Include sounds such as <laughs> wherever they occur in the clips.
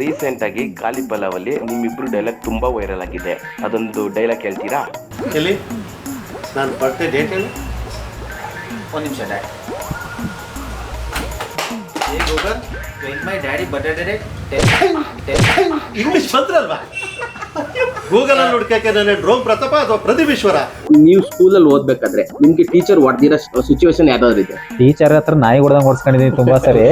Recent ಆಗಿ ಕಾಲಿ ಪಲಾವಲ್ಲಿ ನಿಮ್ಮಿಬ್ರು dialogue ತುಂಬಾ ವೈರಲ್ ಆಗಿದೆ. ಅದೊಂದು ಡೈಲಾಗ್ ಹೇಳ್ತೀರಾ ಎಲ್ಲಿ ನಾನು ಬರ್ತೆ ಡೇಟ್ ಹೇಳಿ. ಒಂದು ನಿಮಿಷ daddy hey Google when my daddy date English ಗೂಗಲಲ್ಲಿ ಹುಡ್ಕಕ್ಕೆ ನಾನು ಡ್ರೋಮ್ ಪ್ರತಾಪ ಅಥವಾ ಪ್ರದೀಪ್ ಈಶ್ವರ? ನೀವು ಸ್ಕೂಲಲ್ಲಿ ಓದ್ಬೇಕಾದ್ರೆ ನಿಮ್ಗೆ ಟೀಚರ್ ಹೊಡೆದಿರೋ ಸಿಚುವೇಶನ್ ಯಾವ್ದಾದ್ರು ಇದೆ? ಟೀಚರ್ ಹತ್ರ ನಾಯಿ ಹೊಡೆದಂಗೆ ಹೊಡ್ಸ್ಕೊಂಡಿದ್ದೀನಿ ತುಂಬಾ ಸರಿ.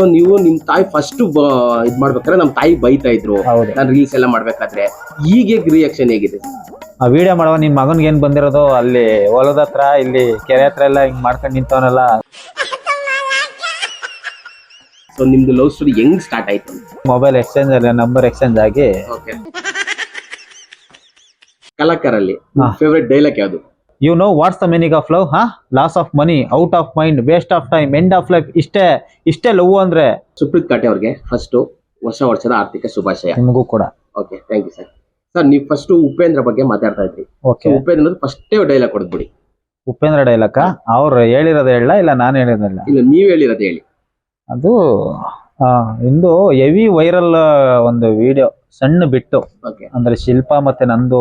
ಸೊ ನೀವು ನಿಮ್ ತಾಯಿ ಫಸ್ಟ್ ಇದ್ ಮಾಡ್ಬೇಕಾದ್ರೆ ನಮ್ ತಾಯಿ ಬೈತಾ ಇದ್ರು. ಹೌದು. ನಾನು ರೀಲ್ಸ್ ಎಲ್ಲ ಮಾಡ್ಬೇಕಾದ್ರೆ. ಈಗ ರಿಯಾಕ್ಷನ್ ಹೇಗಿದೆ? ಆ ವಿಡಿಯೋ ಮಾಡುವ ನಿನ್ ಮಗನ್ಗೆ ಏನ್ ಬಂದಿರೋದು? ಅಲ್ಲಿ ಹೊಲದ ಹತ್ರ ಇಲ್ಲಿ ಕೆರೆ ಹತ್ರ ಎಲ್ಲ ಹಿಂಗ್ ಮಾಡ್ಕೊಂಡು ನಿಂತವನಲ್ಲ? ಸೊ ನಿಮ್ದು ಲವ್ ಸ್ಟೋರಿ ಹೆಂಗ್ ಸ್ಟಾರ್ಟ್ ಆಯ್ತು? ಮೊಬೈಲ್ ಎಕ್ಸ್ಚೇಂಜ್ ಅಲ್ಲಿ ನಂಬರ್ ಎಕ್ಸ್ಚೇಂಜ್ ಆಗಿ. ಓಕೆ ಕಲಾಕಾರಲ್ಲಿ ಹಾ. ಫೇವ್ರೆಟ್ ಡೈಲಾಗ್ ಯಾವ್ದು? You know what's the meaning of love ಹಾ loss of money out of mind waste of time end of life ಇಷ್ಟೇ ಇಷ್ಟೇ ಲವ್ ಅಂದ್ರೆ? ಸುಪ್ರೀತ್ ಕಾಟೆ ಅವ್ರಿಗೆ ಫಸ್ಟ್ ಹೊಸ ವರ್ಷದ ಆರ್ಥಿಕ ಶುಭಾಶಯ. ನಿಮಗೂ ಕೂಡ. Okay thank you sir sir ನೀವು ಫಸ್ಟ್ ಉಪೇಂದ್ರ ಬಗ್ಗೆ ಮಾತಾಡ್ತಾ ಇದ್ರಿ. ಓಕೆ ಉಪೇಂದ್ರ ಫಸ್ಟೇ ಡೈಲಾಗ್ ಕೊಡ್ಬಿಡಿ ಉಪೇಂದ್ರ ಡೈಲಾಗ ಅವ್ರು ಹೇಳಿರೋದು ಹೇಳ ಇಲ್ಲ ನಾನು ಹೇಳಿರೋದಿಲ್ಲ? ಇಲ್ಲ ನೀವು ಹೇಳಿರೋದು ಹೇಳಿ. ಅದು ಆ, ಇಂದು ಹೆವಿ ವೈರಲ್ ಒಂದು ವಿಡಿಯೋ ಸಣ್ಣ ಬಿಟ್ಟು ಓಕೆ ಅಂದ್ರೆ ಶಿಲ್ಪ ಮತ್ತೆ ನಂದು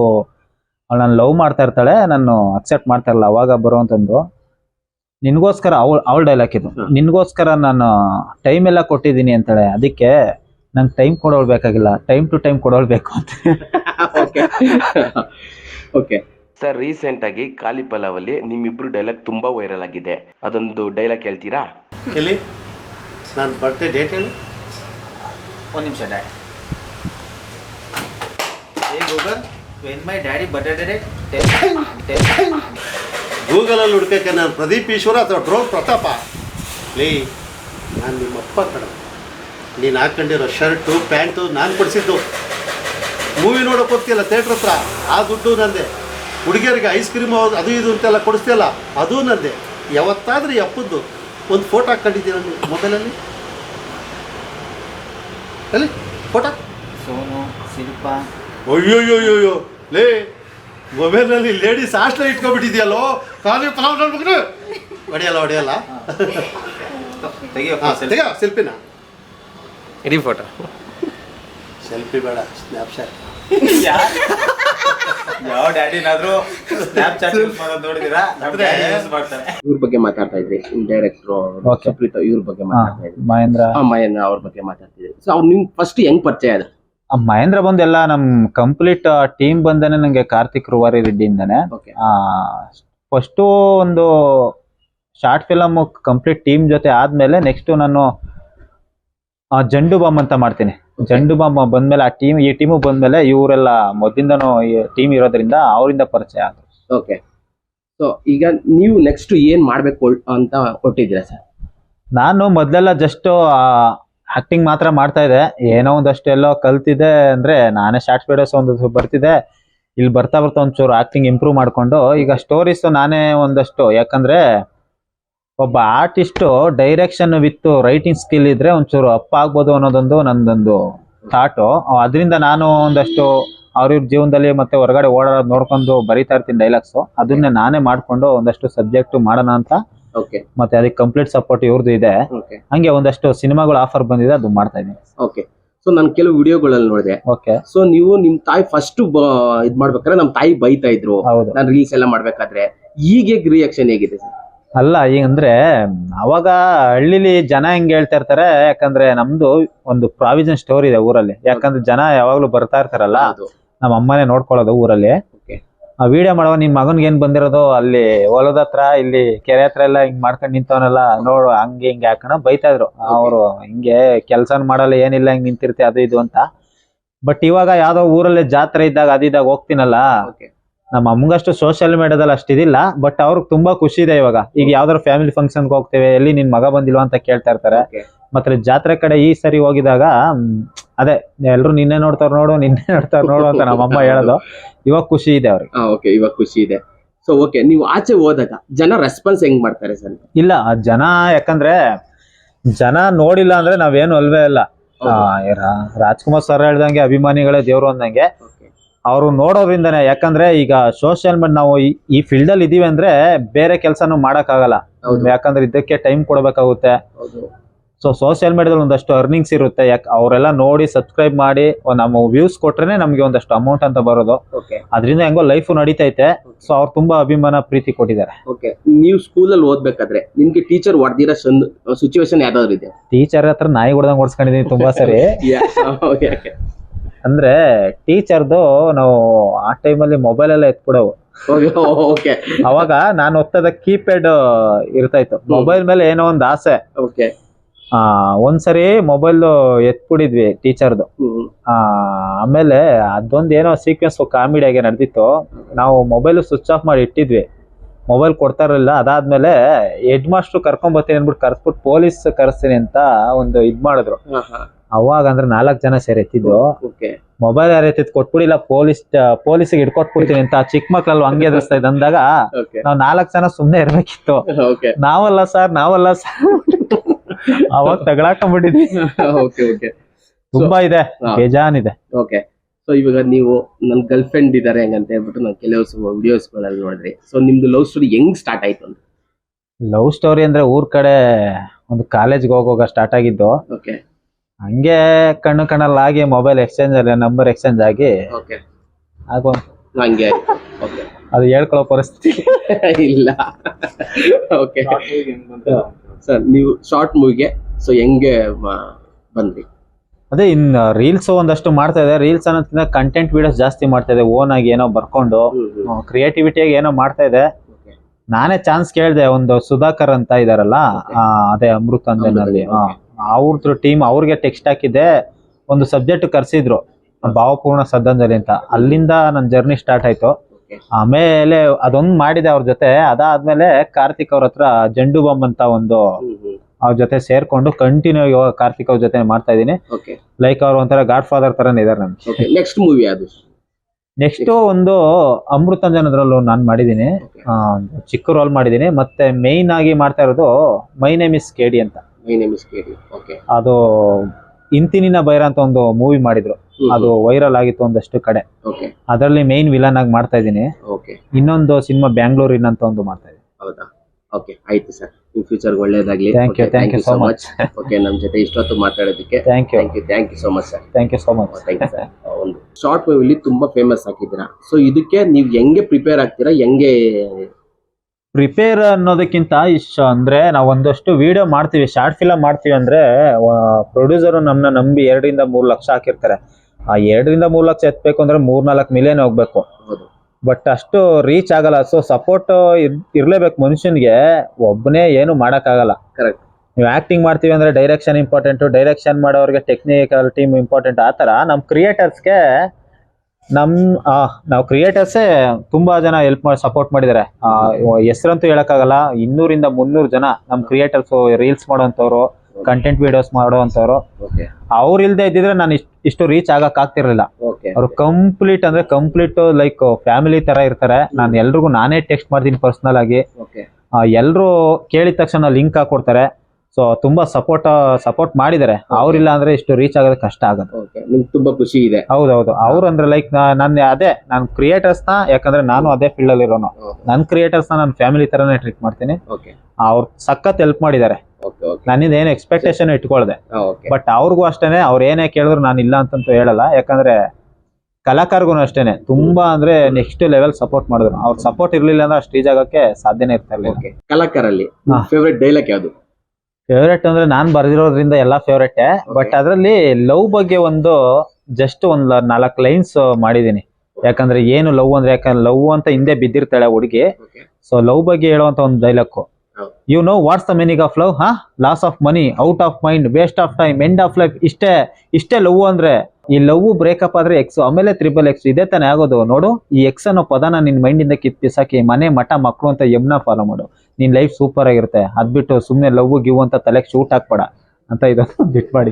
ಅವಳು ನಾನು ಲವ್ ಮಾಡ್ತಾ ಇರ್ತಾಳೆ ನಾನು ಅಕ್ಸೆಪ್ಟ್ ಮಾಡ್ತಾ ಇರಲ್ಲ ಅವಾಗ ಬರುವಂತಂದು ನಿನಗೋಸ್ಕರ ಅವಳು ಅವಳ ಡೈಲಾಗ್ ಇದು. ನಿನಗೋಸ್ಕರ ನಾನು ಟೈಮ್ ಎಲ್ಲ ಕೊಟ್ಟಿದ್ದೀನಿ ಅಂತಾಳೆ. ಅದಕ್ಕೆ ನಂಗೆ ಟೈಮ್ ಕೊಡೋಳು ಬೇಕಾಗಿಲ್ಲ. ಟೈಮ್ ಟು ಟೈಮ್ ಕೊಡೋಳು ಬೇಕು ಅಂತ. ಓಕೆ ಓಕೆ ಸರ್ ರೀಸೆಂಟ್ ಆಗಿ ಕಾಲಿ ಪಲಾವಲ್ಲಿ ನಿಮ್ಮಿಬ್ರು ಡೈಲಾಗ್ ತುಂಬಾ ವೈರಲ್ ಆಗಿದೆ. ಅದೊಂದು ಡೈಲಾಗ್ ಹೇಳ್ತೀರಾ? ಹೇಳಿ ನಾನು ಬರ್ತೆ ಡೇಟ್ ಹೇಳಿ. ಒಂದು ನಿಮಿಷ dye hey Google when my daddy Google ಗೂಗಲಲ್ಲಿ ಹುಡ್ಕಕ್ಕೆ ನಾನು ಪ್ರದೀಪ್ ಈಶ್ವರ ಅಥವಾ ಡ್ರೋನ್ ಪ್ರತಾಪ. ಲೇ ನಾನು ನಿಮ್ಮ ಅಪ್ಪ ಕಣ. ನೀನು ಹಾಕೊಂಡಿರೋ ಶರ್ಟು ಪ್ಯಾಂಟು ನಾನು ಕೊಡಿಸಿದ್ದು. ಮೂವಿ ನೋಡೋಕೆ ಹೋಗ್ತಿಲ್ಲ ಥಿಯೇಟ್ರ್ ಹತ್ರ? ಆ ದುಡ್ಡು ನಂದೆ. ಹುಡುಗಿಯರಿಗೆ ಐಸ್ ಕ್ರೀಮ್ ಅದು ಇದು ಅಂತೆಲ್ಲ ಕೊಡಿಸ್ತೀಯಲ್ಲ ಅದೂ ನಂದೆ. ಯಾವತ್ತಾದ್ರೂ ಈ ಅಪ್ಪದ್ದು ಒಂದು ಫೋಟೋ ಹಾಕ್ಕೊಂಡಿದ್ದೀರ ನೀವು ಮೊಬೈಲಲ್ಲಿ? ಅಲ್ಲಿ ಫೋಟೋ ಸೋನು ಶಿಲ್ಪ. ಅಯ್ಯೋಯ್ಯೋಯ್ಯೋ ಲೇ ಮೊಬೈಲ್ನಲ್ಲಿ ಲೇಡೀಸ್ ಹಾಸ್ಟೆಲ್ ಇಟ್ಕೊಂಡ್ಬಿಟ್ಟಿದ್ಯಲ್ಲೋ ಕಾಲಿ ಪಲಾವ್ ನೋಡ್ಬೇಕು ಹೊಡೆಯಲ್ಲ ಹೊಡೆಯಲ್ಲ? ತೆಗಿಯೋ ಸೆಲ್ಫಿನ? ಇಡೀ ಫೋಟೋ. ಸೆಲ್ಫಿ ಬೇಡ ಸ್ನ್ಯಾಪ್ಚಾಟ್ ಯಾವ ಡ್ಯಾಡಿನಾದ್ರೂ ಸ್ನ್ಯಾಪ್ಚಾಟ್ ಯೂಸ್ ಮಾಡೋದು ನೋಡಿದಿರಾ? ಯೂಸ್ ಮಾಡ್ತಾರೆ. ಇವ್ರ ಬಗ್ಗೆ ಮಾತಾಡ್ತಾ ಇದ್ರಿ ಡೈರೆಕ್ಟ್ರು. ಸುಪ್ರೀತ್ ಇವ್ರ ಬಗ್ಗೆ ಮಾತಾಡ್ತಾ ಇದ್ರಿ ಮಹೇಂದ್ರ. ಆ, ಮಯನ್ನ ಅವ್ರ ಬಗ್ಗೆ ಮಾತಾಡ್ತಿದ್ರಿ ಸೊ ಅವ್ರು ನಿಮ್ ಫಸ್ಟ್ ಹೆಂಗ್ ಪರಿಚಯ ಅದ ಮಹೇಂದ್ರ ಬಂದೆಲ್ಲ ನಮ್ ಕಂಪ್ಲೀಟ್ ಟೀಮ್ ಬಂದೇನೆ ನಂಗೆ ಕಾರ್ತಿಕ್ ರುವಾರಿ ರೆಡ್ಡಿಯಿಂದಾನೆ. ಓಕೆ ಫಸ್ಟು ಒಂದು ಶಾರ್ಟ್ ಫಿಲಮ್ ಕಂಪ್ಲೀಟ್ ಟೀಮ್ ಜೊತೆ ಆದ್ಮೇಲೆ ನೆಕ್ಸ್ಟ್ ನಾನು ಆ, ಜಂಡು ಬಾಂಬ್ ಅಂತ ಮಾಡ್ತೀನಿ. ಜಂಡು ಬಾಂಬ್ ಬಂದ್ಮೇಲೆ ಆ ಟೀಮ್ ಈ ಟೀಮು ಬಂದ್ಮೇಲೆ ಇವರೆಲ್ಲ ಮೊದಲಿಂದನೂ ಟೀಮ್ ಇರೋದ್ರಿಂದ ಅವರಿಂದ ಪರಿಚಯ ಆದ್ರು. ಓಕೆ ಸೊ ಈಗ ನೀವು ನೆಕ್ಸ್ಟ್ ಏನ್ ಮಾಡ್ಬೇಕು ಅಂತ ಕೊಟ್ಟಿದ್ರೆ ಸರ್? ನಾನು ಮೊದಲೆಲ್ಲ ಜಸ್ಟ್ ಆಕ್ಟಿಂಗ್ ಮಾತ್ರ ಮಾಡ್ತಾ ಇದೆ. ಏನೋ ಒಂದಷ್ಟು ಎಲ್ಲೋ ಕಲ್ತಿದೆ ಅಂದ್ರೆ ನಾನೇ ಶಾರ್ಟ್ ವಿಡಿಯೋಸ್ ಒಂದು ಬರ್ತಿದೆ. ಇಲ್ಲಿ ಬರ್ತಾ ಬರ್ತಾ ಒಂಚೂರು ಆಕ್ಟಿಂಗ್ ಇಂಪ್ರೂವ್ ಮಾಡ್ಕೊಂಡು, ಈಗ ಸ್ಟೋರೀಸ್ ನಾನೇ ಒಂದಷ್ಟು, ಯಾಕಂದ್ರೆ ಒಬ್ಬ artist direction with writing skill ಇದ್ರೆ ಒಂಚೂರು ಅಪ್ ಆಗ್ಬೋದು ಅನ್ನೋದೊಂದು ನಂದೊಂದು ಥಾಟು ಅದರಿಂದ ನಾನು ಒಂದಷ್ಟು ಅವ್ರ ಇವ್ರ ಜೀವನದಲ್ಲಿ ಮತ್ತೆ ಹೊರಗಡೆ ಓಡಾಡೋದು ನೋಡ್ಕೊಂಡು ಬರೀತಾ ಇರ್ತೀನಿ ಡೈಲಾಗ್ಸು ಅದನ್ನೇ ನಾನೇ ಮಾಡ್ಕೊಂಡು ಒಂದಷ್ಟು ಸಬ್ಜೆಕ್ಟ್ ಮಾಡೋಣ ಅಂತ ಮತ್ತೆ ಅದಕ್ಕೆ ಕಂಪ್ಲೀಟ್ ಸಪೋರ್ಟ್ ಇವ್ರದ್ದು ಇದೆ. ಹಂಗೆ ಒಂದಷ್ಟು ಸಿನಿಮಾಗಳು ಆಫರ್ ಬಂದಿದೆ ಅದು ಮಾಡ್ತಾ ಇದ್ದೀನಿ. ಓಕೆ ಸೊ ನಾನು ಕೆಲವು ವಿಡಿಯೋಗಳಲ್ಲಿ ನೋಡಿದೆ. ಓಕೆ ಸೊ ನೀವು ನಿಮ್ ತಾಯಿ ಫಸ್ಟ್ ಇದ್ ಮಾಡ್ಬೇಕಾದ್ರೆ ನಮ್ ತಾಯಿ ಬೈತಾ ಇದ್ರು. ನಾನು ರೀಲ್ಸ್ ಎಲ್ಲ ಮಾಡ್ಬೇಕಾದ್ರೆ. ಈಗ ರಿಯಾಕ್ಷನ್ ಹೇಗಿದೆ ಸರ್ ಅಲ್ಲ ಈಗ ಅಂದ್ರೆ ಅವಾಗ ಹಳ್ಳಿಲಿ ಜನ ಹೆಂಗ್ ಹೇಳ್ತಾ ಇರ್ತಾರೆ. ಯಾಕಂದ್ರೆ ನಮ್ದು ಒಂದು ಪ್ರಾವಿಜನ್ ಸ್ಟೋರ್ ಇದೆ ಊರಲ್ಲಿ. ಯಾಕಂದ್ರೆ ಜನ ಯಾವಾಗ್ಲೂ ಬರ್ತಾ ಇರ್ತಾರಲ್ಲ. ನಮ್ಮ ಅಮ್ಮನೇ ನೋಡ್ಕೊಳ್ಳೋದು ಊರಲ್ಲಿ. ಓಕೆ ಆ ವಿಡಿಯೋ ಮಾಡುವ ನಿನ್ ಮಗನ್ಗೆ ಏನ್ ಬಂದಿರೋದು? ಅಲ್ಲಿ ಹೊಲದ ಹತ್ರ ಇಲ್ಲಿ ಕೆರೆ ಹತ್ರ ಎಲ್ಲ ಹಿಂಗ್ ಮಾಡ್ಕೊಂಡ್ ನಿಂತವನಲ್ಲ ನೋಡು ಹಂಗೆ ಹಿಂಗೆ ಹಾಕೋಣ ಬೈತಾ ಇದ್ರು. ಅವರು ಹಿಂಗೆ ಕೆಲ್ಸನ್ ಮಾಡಲ್ಲ ಏನಿಲ್ಲ ಹಿಂಗ್ ನಿಂತಿರ್ತಿ ಅದು ಇದು ಅಂತ. ಬಟ್ ಇವಾಗ ಯಾವ್ದೋ ಊರಲ್ಲಿ ಜಾತ್ರೆ ಇದ್ದಾಗ ಅದಿದ್ದಾಗ ಹೋಗ್ತೀನಲ್ಲ? ನಮ್ಮ ಅಮ್ಮಗಷ್ಟು ಸೋಷಿಯಲ್ ಮೀಡಿಯಾದಲ್ಲಿ ಅಷ್ಟಿದಿಲ್ಲ ಬಟ್ ಅವ್ರಿಗೆ ತುಂಬಾ ಖುಷಿ ಇದೆ ಇವಾಗ. ಈಗ ಯಾವ್ದಾದ್ರು ಫ್ಯಾಮಿಲಿ ಫಂಕ್ಷನ್ಗೆ ಹೋಗ್ತೇವೆ ಎಲ್ಲಿ ನಿನ್ ಮಗ ಬಂದಿಲ್ವಾ ಅಂತ ಕೇಳ್ತಾ ಇರ್ತಾರೆ. ಮತ್ತೆ ಜಾತ್ರೆ ಕಡೆ ಈ ಸರಿ ಹೋಗಿದಾಗ ಅದೇ ಎಲ್ರು ನಿನ್ನೆ ನೋಡ್ತಾರ ನೋಡು ನಿನ್ನೆ ನೋಡ್ತಾರ ನೋಡು ಅಂತ ನಮ್ಮಮ್ಮ ಹೇಳೋದು. ಇವಾಗ ಖುಷಿ ಇದೆ ಅವ್ರಿಗೆ. ಓಕೆ ಇವಾಗ ಖುಷಿ ಇದೆ. ಸೊ ಓಕೆ ನೀವು ಆಚೆ ಹೋದಾಗ ಜನ ರೆಸ್ಪಾನ್ಸ್ ಹೆಂಗ್ ಮಾಡ್ತಾರೆ ಸರ್? ಇಲ್ಲ ಆ ಜನ ಯಾಕಂದ್ರೆ ಜನ ನೋಡಿಲ್ಲ ಅಂದ್ರೆ ನಾವೇನು ಅಲ್ವೇ ರಾ- ರಾಜ್ಕುಮಾರ್ ಸರ್ ಹೇಳ್ದಂಗೆ ಅಭಿಮಾನಿಗಳೇ ದೇವ್ರು ಅಂದಂಗೆ ಅವರು ನೋಡೋದ್ರಿಂದನೇ ಯಾಕಂದ್ರೆ ಈಗ ಸೋಷಿಯಲ್ ಮೀಡಿಯಾ ನಾವು ಈ- ಫೀಲ್ಡ್ ಅಲ್ಲಿ ಇದೀವಿ ಅಂದ್ರೆ ಬೇರೆ ಕೆಲಸನೂ ಮಾಡಕ್ ಆಗಲ್ಲ ಯಾಕಂದ್ರೆ ಇದಕ್ಕೆ ಟೈಮ್ ಕೊಡ್ಬೇಕಾಗುತ್ತೆ. ಸೊ ಸೋಷಿಯಲ್ ಮೀಡಿಯಾದಲ್ಲಿ ಒಂದಷ್ಟು ಅರ್ನಿಂಗ್ಸ್ ಇರುತ್ತೆ. ಯಾಕೆ ಅವರೆಲ್ಲ ನೋಡಿ ಸಬ್ಸ್ಕ್ರೈಬ್ ಮಾಡಿ ನಮ್ಮ ವ್ಯೂಸ್ ಕೊಟ್ರೇನೆ ನಮಗೆ ಒಂದಷ್ಟು ಅಮೌಂಟ್ ಅಂತ ಬರೋದು. ಅದರಿಂದ ಹೆಂಗೋ ಲೈಫ್ ನಡೀತೈತೆ. ಸೊ ಅವ್ರು ತುಂಬಾ ಅಭಿಮಾನ ಪ್ರೀತಿ ಕೊಟ್ಟಿದ್ದಾರೆ. ಓಕೆ ನೀವು ಸ್ಕೂಲಲ್ಲಿ ಓದ್ಬೇಕಾದ್ರೆ ನಿಮ್ಗೆ ಟೀಚರ್ ಹೊಡೆದಿರೋ ಸಿಚುವೇಶನ್ ಯಾವ್ದಾದ್ರು ಇದೆ ಟೀಚರ್ ಹತ್ರ ನಾಯಿ ಹೊಡೆದಂಗ್ ಹೊಡ್ಸ್ಕೊಂಡಿದೀನಿ ತುಂಬಾ ಸರಿ. <laughs> ಅಂದ್ರೆ ಟೀಚರ್ದು ನಾವು ಆ ಟೈಮಲ್ಲಿ ಮೊಬೈಲ್ ಎಲ್ಲ ಎತ್ಬಿಡವು. ಓಕೆ ಅವಾಗ ನಾನು ಒತ್ತದ ಕೀಪ್ಯಾಡ್ ಇರ್ತಾ ಇತ್ತು ಮೊಬೈಲ್ ಮೇಲೆ ಏನೋ ಒಂದು ಆಸೆ. ಓಕೆ ಒಂದ್ಸರಿ ಮೊಬೈಲ್ ಎತ್ಬಿಡಿದ್ವಿ ಟೀಚರ್ದು ಆ ಆಮೇಲೆ ಅದೊಂದು ಏನೋ ಸೀಕ್ವೆನ್ಸ್ ಕಾಮಿಡಿ ಆಗಿ ನಡೆದಿತ್ತು. ನಾವು ಮೊಬೈಲ್ ಸ್ವಿಚ್ ಆಫ್ ಮಾಡಿ ಇಟ್ಟಿದ್ವಿ. ಮೊಬೈಲ್ ಕೊಡ್ತಾ ಇರಲಿಲ್ಲ ಅದಾದ್ಮೇಲೆ ಹೆಡ್ ಮಾಸ್ಟರ್ ಕರ್ಕೊಂಡ್ ಬರ್ತೀನಿ ಅಂದ್ಬಿಟ್ಟು ಕರ್ಸ್ಬಿಟ್ಟು ಪೊಲೀಸ್ ಕರ್ಸ್ತೀನಿ ಅಂತ ಒಂದು ಇದ್ ಮಾಡಿದ್ರು. ಅವಾಗ ಅಂದ್ರೆ ನಾಲ್ಕು ಜನ ಸೇರಿ ಎತ್ತಿದ್ದು. ಮೊಬೈಲ್ ಯಾರು ಎತ್ತಿದ್ ಕೊಟ್ಬಿಡಿಲ್ಲ. ಪೊಲೀಸ್ ಪೊಲೀಸಿಗೆ ಹಿಡ್ಕೊಟ್ಬಿಡ್ತೀನಿ ಅಂತ ಚಿಕ್ಕ ಮಕ್ಳಲ್ಲಿ ಹಂಗೆ ಎದುರಿಸ್ತಾ ಇದ್ದ ಅಂದಾಗ ನಾವ್ ನಾಲ್ಕು ಜನ ಸುಮ್ನೆ ಇರ್ಬೇಕಿತ್ತು. ನಾವಲ್ಲ ಸರ್ ನಾವಲ್ಲ ಸರ್ ಅವಾಗ ತಗಳಾಕೊಂಡ್ಬಿಟ್ಟಿದ್ವಿ. ಓಕೆ ಓಕೆ ತುಂಬಾ ಇದೆ ಬೇಜಾನ್ ಇದೆ. ಓಕೆ ಸೊ ಇವಾಗ ನೀವು ನನ್ನ ಗರ್ಲ್ ಫ್ರೆಂಡ್ ಇದ್ದಾರೆ ಹಂಗಂತ ಹೇಳ್ಬಿಟ್ಟು ನಾನು ಕೆಲವು ವಿಡಿಯೋಸ್ಗಳಲ್ಲಿ ನೋಡ್ರಿ ಸೊ ನಿಮ್ದು ಲವ್ ಸ್ಟೋರಿ ಹೆಂಗ್ ಸ್ಟಾರ್ಟ್ ಆಯ್ತು ಅಂತ ಲವ್ ಸ್ಟೋರಿ ಅಂದ್ರೆ ಊರ್ ಕಡೆ ಒಂದು ಕಾಲೇಜ್ಗೆ ಹೋಗುವಾಗ ಸ್ಟಾರ್ಟ್ ಆಗಿದ್ದು. ಓಕೆ ಹಂಗೆ ಕಣ್ಣು ಕಣ್ಣಲ್ಲಾಗಿ ಮೊಬೈಲ್ ಎಕ್ಸ್ಚೇಂಜ್ ಅಲ್ಲಿ ನಂಬರ್ ಎಕ್ಸ್ಚೇಂಜ್ ಆಗಿ ಓಕೆ ಆಗೋ ಹಂಗೆ ಓಕೆ ಅದು ಹೇಳ್ಕೊಳ್ಳೋ ಪರಿಸ್ಥಿತಿ. <laughs> ಇಲ್ಲ. ಓಕೆ ಸರ್ ನೀವು ಶಾರ್ಟ್ ಮೂವಿಗೆ ಸೊ ಹೆಂಗೆ ಬಂದ್ರಿ? ಅದೇ ಇನ್ ರೀಲ್ಸ್ ಒಂದಷ್ಟು ಮಾಡ್ತಾ ಇದೆ ರೀಲ್ಸ್ ಅನ್ನೋದಕ್ಕಿಂತ ಕಂಟೆಂಟ್ ವಿಡಿಯೋಸ್ ಜಾಸ್ತಿ ಮಾಡ್ತಾ ಇದೆ ಓನ್ ಆಗಿ ಏನೋ ಬರ್ಕೊಂಡು ಕ್ರಿಯೇಟಿವಿಟಿಯಾಗಿ ಏನೋ ಮಾಡ್ತಾ ಇದೆ. ನಾನೇ ಚಾನ್ಸ್ ಕೇಳಿದೆ ಒಂದು ಸುಧಾಕರ್ ಅಂತ ಇದಾರಲ್ಲ ಅದೇ ಅಮೃತ್ ಅಂಜನಲ್ಲಿ. ಅವ್ರದ್ರು ಅವ್ರದ್ದು ಟೀಮ್ ಅವ್ರಿಗೆ ಟೆಕ್ಸ್ಟ್ ಹಾಕಿದ್ದೆ. ಒಂದು ಸಬ್ಜೆಕ್ಟ್ ಕರ್ಸಿದ್ರು. ಭಾವಪೂರ್ಣ ಶ್ರದ್ಧಾಂಜಲಿ ಅಂತ. ಅಲ್ಲಿಂದ ನನ್ನ ಜರ್ನಿ ಸ್ಟಾರ್ಟ್ ಆಯ್ತು. ಆಮೇಲೆ ಅದೊಂದು ಮಾಡಿದೆ ಅವ್ರ ಜೊತೆ. ಅದಾದ್ಮೇಲೆ ಕಾರ್ತಿಕ್ ಅವ್ರ ಹತ್ರ ಜಂಡು ಬಾಂಬ್ ಅಂತ ಒಂದು ಅವ್ರ ಜೊತೆ ಸೇರ್ಕೊಂಡು ಕಂಟಿನ್ಯೂ ಇವಾಗ ಕಾರ್ತಿಕ್ ಅವ್ರ ಜೊತೆ ಮಾಡ್ತಾ ಇದೀನಿ ಲೈಕ್ ಅವ್ರ ಒಂಥರ ಗಾಡ್ ಫಾದರ್ ತರನೇ ಇದಾರೆ ನನ್ ನೆಕ್ಸ್ಟ್ ಮೂವಿ ಅದು ನೆಕ್ಸ್ಟ್ ಒಂದು ಅಮೃತಾಂಜನದ್ರಲ್ಲೂ ನಾನು ಮಾಡಿದ್ದೀನಿ. ಚಿಕ್ಕ ರೋಲ್ ಮಾಡಿದ್ದೀನಿ. ಮತ್ತೆ ಮೇಯ್ನ್ ಆಗಿ ಮಾಡ್ತಾ ಇರೋದು ಮೈ ನೇಮ್ ಇಸ್ ಕೇಡಿ ಅಂತ. ಮೈ ನೇಮ್ ಇಸ್ ಕೇಳಿ ಓಕೆ ಅದು ಇಂತಿನಿನ ಬೈರ ಅಂತ ಒಂದು ಮೂವಿ ಮಾಡಿದ್ರು. ಅದು ವೈರಲ್ ಆಗಿತ್ತು ಒಂದಷ್ಟು ಕಡೆ. ಓಕೆ. ಅದರಲ್ಲಿ ಮೈನ್ ವಿಲನ್ ಆಗಿ ಮಾಡ್ತಾ ಇದ್ದೀನಿ. ಓಕೆ. ಇನ್ನೊಂದು ಸಿನಿಮಾ ಬ್ಯಾಂಗ್ಳೂರಿನ ಅಂತ ಒಂದು ಮಾಡ್ತಾ ಇದ್ದೀನಿ. ಹೌದಾ? ಓಕೆ ಆಯ್ತು ಸರ್. ನಿಮ್ ಫ್ಯೂಚರ್ ಒಳ್ಳೇದಾಗ್ಲಿ. Thank you thank you so much okay ನಮ್ಮ ಜೊತೆ ಇಷ್ಟೊತ್ತು ಮಾತಾಡೋದಕ್ಕೆ thank you thank you thank you so much sir thank you so much thank you sir ಒಂದು ಶಾರ್ಟ್ ಮೂವಿಲಿ ತುಂಬಾ ಫೇಮಸ್ ಆಗಿದ್ದೀರಾ ಸೊ ಇದಕ್ಕೆ ನೀವು ಹೆಂಗೆ ಪ್ರಿಪೇರ್ ಆಗ್ತೀರಾ? ಹೆಂಗೆ ಪ್ರಿಪೇರ್ ಅನ್ನೋದಕ್ಕಿಂತ ಇಷ್ಟ ಅಂದ್ರೆ ನಾವು ಒಂದಷ್ಟು ವಿಡಿಯೋ ಮಾಡ್ತೀವಿ ಶಾರ್ಟ್ ಫಿಲಮ್ ಮಾಡ್ತೀವಿ ಅಂದ್ರೆ ಪ್ರೊಡ್ಯೂಸರ್ ನಮ್ಮನ್ನ ನಂಬಿ ಎರಡರಿಂದ ಮೂರು ಲಕ್ಷ ಹಾಕಿರ್ತಾರೆ. ಆ ಎರಡರಿಂದ ಮೂರ್ ಲಕ್ಷ ಎತ್ಬೇಕು ಅಂದ್ರೆ ಮೂರ್ ನಾಲ್ಕು ಮಿಲಿಯನ್ ಹೋಗ್ಬೇಕು. ಬಟ್ ಅಷ್ಟು ರೀಚ್ ಆಗಲ್ಲ. ಸೊ ಸಪೋರ್ಟ್ ಇರ್ಲೇಬೇಕು ಮನುಷ್ಯನ್ಗೆ. ಒಬ್ಬನೇ ಏನು ಆಗಲ್ಲ ಕರೆಕ್ಟ್ ನೀವು ಆಕ್ಟಿಂಗ್ ಮಾಡ್ತೀವಿ ಅಂದ್ರೆ ಡೈರೆಕ್ಷನ್ ಇಂಪಾರ್ಟೆಂಟ್ ಡೈರೆಕ್ಷನ್ ಮಾಡೋರಿಗೆ ಟೆಕ್ನಿಕಲ್ ಟೀಮ್ ಇಂಪಾರ್ಟೆಂಟ್ ಆ ಥರ ನಮ್ಮ ಕ್ರಿಯೇಟರ್ಸ್ಗೆ ನಮ್ ಆ, ನಾವು ಕ್ರಿಯೇಟರ್ಸೇ ತುಂಬಾ ಜನ ಹೆಲ್ಪ್ ಮಾಡಿ ಸಪೋರ್ಟ್ ಮಾಡಿದ್ದಾರೆ. ಹೆಸರಂತೂ ಹೇಳಕ್ಕಾಗಲ್ಲ. ಇನ್ನೂರಿಂದ ಮುನ್ನೂರು ಜನ ನಮ್ಮ ಕ್ರಿಯೇಟರ್ಸ್ ರೀಲ್ಸ್ ಮಾಡೋಂಥವ್ರು ಕಂಟೆಂಟ್ ವಿಡಿಯೋಸ್ ಮಾಡೋವಂಥವ್ರು. ಅವ್ರು ಇಲ್ದೇ ಇದ್ದಿದ್ರೆ ನಾನು ಇಷ್ಟು ಇಷ್ಟು ರೀಚ್ ಆಗಕ್ ಆಗ್ತಿರ್ಲಿಲ್ಲ. ಅವ್ರು ಕಂಪ್ಲೀಟ್ ಅಂದ್ರೆ ಕಂಪ್ಲೀಟ್ ಲೈಕ್ ಫ್ಯಾಮಿಲಿ ತರ ಇರ್ತಾರೆ. ನಾನು ಎಲ್ರಿಗೂ ನಾನೇ ಟೆಕ್ಸ್ಟ್ ಮಾಡ್ತೀನಿ ಪರ್ಸನಲ್ ಆಗಿ. ಓಕೆ ಎಲ್ಲರೂ ಕೇಳಿದ ತಕ್ಷಣ ಲಿಂಕ್ ಹಾಕೊಡ್ತಾರೆ. ಸೊ ತುಂಬಾ ಸಪೋರ್ಟ್ ಸಪೋರ್ಟ್ ಮಾಡಿದ್ದಾರೆ. ಅವ್ರಿಲ್ಲ ಅಂದ್ರೆ ಇಷ್ಟು ರೀಚ್ ಆಗೋದು ಕಷ್ಟ ಆಗುತ್ತೆ ತುಂಬಾ ಖುಷಿ ಇದೆ. ಹೌದೌದು. ಅವ್ರು ಅಂದ್ರೆ ಲೈಕ್ ನನ್ನ ಅದೇ ನಾನು ಕ್ರಿಯೇಟರ್ಸ್ನ ಯಾಕಂದ್ರೆ ನಾನು ಅದೇ ಫೀಲ್ಡ್ ಅಲ್ಲಿ ಇರೋನು ನನ್ನ ಕ್ರಿಯೇಟರ್ಸ್ನ ನಾನು ಫ್ಯಾಮಿಲಿ ತರನೇ ಟ್ರೀಟ್ ಮಾಡ್ತೀನಿ. ಅವ್ರು ಸಖತ್ ಹೆಲ್ಪ್ ಮಾಡಿದ್ದಾರೆ. ಓಕೆ ಏನ್ ಎಕ್ಸ್ಪೆಕ್ಟೇಷನ್ ಇಟ್ಕೊಳ್ದೆ. ಬಟ್ ಅವ್ರಿಗೂ ಅಷ್ಟೇನೆ ಅವ್ರು ಏನೇ ಕೇಳಿದ್ರು ನಾನು ಇಲ್ಲ ಅಂತಂತೂ ಹೇಳಲ್ಲ. ಯಾಕಂದ್ರೆ ಕಲಾಕಾರಗೂ ಅಷ್ಟೇನೆ. ತುಂಬಾ ಅಂದ್ರೆ ನೆಕ್ಸ್ಟ್ ಲೆವೆಲ್ ಸಪೋರ್ಟ್ ಮಾಡಿದ್ರು. ಅವ್ರ ಸಪೋರ್ಟ್ ಇರ್ಲಿಲ್ಲ ಅಂದ್ರೆ ಅಷ್ಟು ಆಗೋಕೆ ಆಗಕ್ಕೆ ಸಾಧ್ಯನೇ ಇರ್ತಾ ಇರ್ಲಿಲ್ಲ. ಓಕೆ ಕಲಾಕಾರಲ್ಲಿ. ಫೇವ್ರೆಟ್ ಡೈಲಾಗ್ ಯಾವುದು? ಫೇವ್ರೆಟ್ ಅಂದ್ರೆ ನಾನ್ ಬರ್ದಿರೋದ್ರಿಂದ ಎಲ್ಲಾ ಫೇವ್ರೆಟ್ ಬಟ್ ಅದ್ರಲ್ಲಿ ಲವ್ ಬಗ್ಗೆ ಒಂದು ಜಸ್ಟ್ ಒಂದ್ ನಾಲ್ಕು ಲೈನ್ಸ್ ಮಾಡಿದೀನಿ ಯಾಕಂದ್ರೆ ಏನು ಲವ್ ಅಂದ್ರೆ ಯಾಕಂದ್ರೆ ಲವ್ ಅಂತ ಹಿಂದೆ ಬಿದ್ದಿರ್ತಾಳೆ ಹುಡುಗಿ. ಸೊ ಲವ್ ಬಗ್ಗೆ ಹೇಳುವಂತ ಒಂದು dialogue. You know what's the meaning of love ಹಾ loss of money out of mind waste of time end of life ಇಷ್ಟೇ ಇಷ್ಟೇ ಲವ್ ಅಂದ್ರೆ ಈ ಲವ್ ಬ್ರೇಕಪ್ ಆದ್ರೆ ಎಕ್ಸ್ ಆಮೇಲೆ ತ್ರಿಬಲ್ ಎಕ್ಸ್ ಇದೇ ತಾನೆ ಆಗೋದು. ನೋಡು ಈ ಎಕ್ಸ್ ಅನ್ನೋ ಪದನ ನಿನ್ ಮೈಂಡ್ ಇಂದ ಕಿತ್ ಬಿಸಾಕಿ ಮನೆ ಮಠ ಮಕ್ಕಳು ಅಂತ ಯಮ್ನ ಫಾಲೋ ಮಾಡು. ನಿನ್ ಲೈಫ್ ಸೂಪರ್ ಆಗಿರುತ್ತೆ. ಅದ್ಬಿಟ್ಟು ಸುಮ್ನೆ ಲವ್ ಗಿವ್ ಅಂತ ತಲೆಗೆ ಶೂಟ್ ಹಾಕ್ಬೇಡ ಅಂತ ಇದನ್ನು <laughs> ಬಿಟ್ ಮಾಡಿ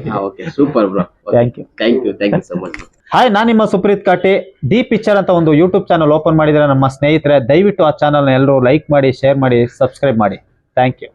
super bro thank you thank you thank you so much hi ನಾನು ನಿಮ್ಮ ಸುಪ್ರೀತ್ ಕಾಟಿ. ದಿ ಪಿಕ್ಚರ್ ಅಂತ ಒಂದು ಯೂಟ್ಯೂಬ್ ಚಾನಲ್ ಓಪನ್ ಮಾಡಿದ್ರೆ ನಮ್ಮ ಸ್ನೇಹಿತರೆ ದಯವಿಟ್ಟು ಆ ಚಾನಲ್ನ ಎಲ್ಲರೂ ಲೈಕ್ ಮಾಡಿ ಶೇರ್ ಮಾಡಿ ಸಬ್ಸ್ಕ್ರೈಬ್ ಮಾಡಿ. Thank you